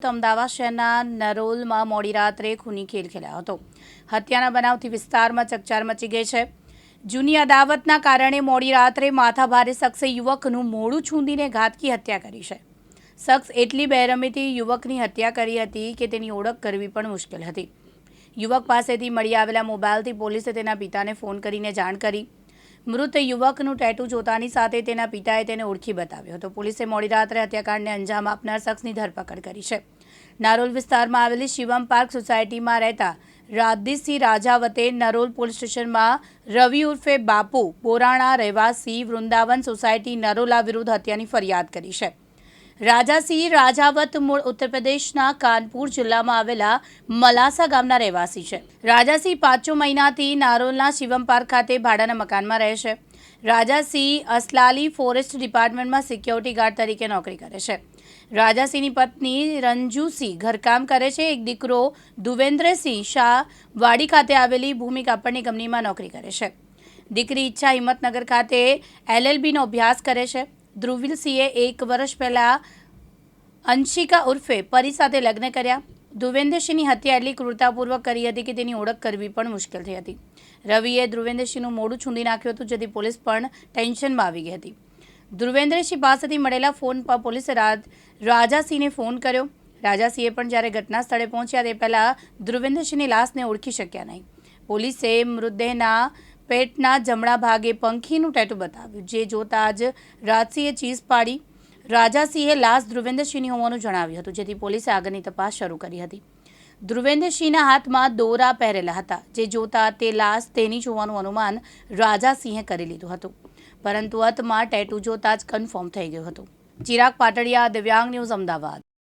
અમદાવાદ શહેરના નરોલમાં મોડી રાત્રે ખૂની ખેલ ખેલાયો હતો. હત્યાના બનાવથી વિસ્તારમાં ચકચાર મચી ગઈ છે. જૂની અદાવતના કારણે મોડી રાત્રે માથાભારે શખ્સે યુવકનું મોડું છૂંદીને ઘાતકી હત્યા કરી છે. શખ્સ એટલી બેરમીથી યુવકની હત્યા કરી હતી કે તેની ઓળખ કરવી પણ મુશ્કેલ હતી. યુવક પાસેથી મળી આવેલા મોબાઈલથી પોલીસે તેના પિતાને ફોન કરીને જાણ કરી. મૃત યુવકનું ટેટુ જોતાની સાથે તેના પિતાએ તેને ઓળખી બતાવ્યો હતો. પોલીસે મોડી રાત્રે હત્યાકાંડને અંજામ આપનાર શખ્સની ધરપકડ કરી છે. નારોલ વિસ્તારમાં આવેલી શિવમ પાર્ક સોસાયટીમાં રહેતા રાજદીપસિંહ રાજાવતે નરોલ પોલીસ સ્ટેશનમાં રવિ ઉર્ફે બાપુ બોરાણા રહેવાસી વૃંદાવન સોસાયટી નરોલા વિરુદ્ધ હત્યાની ફરિયાદ કરી છે. રાજાસિંહ રાજાવત મૂળ ઉત્તર પ્રદેશના કાનપુર જિલ્લામાં આવેલા મલાસા ગામના રહેવાસી છે. રાજાસિંહ પાંચો મહિનાથી નારોલના શિવમ પાર્ક ખાતે ભાડાના મકાનમાં રહે છે. રાજાસિંહ અસલાલી ફોરેસ્ટ ડિપાર્ટમેન્ટમાં સિક્યોરિટી ગાર્ડ તરીકે નોકરી કરે છે. રાજાસિંહની પત્ની રંજુસિંહ ઘરકામ કરે છે. એક દીકરો દુવેન્દ્રસિંહ શાહ વાડી ખાતે આવેલી ભૂમિ કાપડની કંપનીમાં નોકરી કરે છે. દીકરી ઈચ્છા હિંમતનગર ખાતે એલએલબીનો અભ્યાસ કરે છે. ધ્રુવિલસિંહે એક વર્ષ પહેલાં અંશિકા ઉર્ફે પરી સાથે લગ્ન કર્યા. ધ્રુવેન્દ્રસિંહની હત્યા એટલી ક્રૂરતાપૂર્વક કરી હતી કે તેની ઓળખ કરવી પણ મુશ્કેલ થઈ હતી. રવિએ ધ્રુવેન્દ્રસિંહનું મોડું છૂંદી નાખ્યું હતું, જેથી પોલીસ પણ ટેન્શનમાં આવી ગઈ હતી. ધ્રુવેન્દ્રસિંહ પાસેથી મળેલા ફોન પર પોલીસે રાજ, રાજાસિંહને ફોન કર્યો. રાજાસિંહે પણ જ્યારે ઘટના સ્થળે પહોંચ્યા તે પહેલાં ધ્રુવેન્દ્રસિંહની લાશને ઓળખી શક્યા નહીં. પોલીસે મૃતદેહના પેટના જમણા ભાગે પંખીનું ટેટુ બતાવ્યું. જે જોતા જ રાજસિંહે ચીઝ પાડી. રાજાસિંહે લાશ ધ્રુવેન્દ્રસિંહની હોવાનું જણાવ્યું હતું, જેથી પોલીસે આગળની તપાસ શરૂ કરી હતી. ધ્રુવેન્દ્રસિંહના હાથમાં દોરા પહેરેલા હતા. જે જોતા તે લાશ તેની જ હોવાનું અનુમાન રાજાસિંહે કરી લીધું હતું. પરંતુ અંતમાં ટેટુ જોતા જ કન્ફર્મ થઈ ગયું હતું. ચિરાગ પાટડિયા, દિવ્યાંગ ન્યૂઝ અમદાવાદ.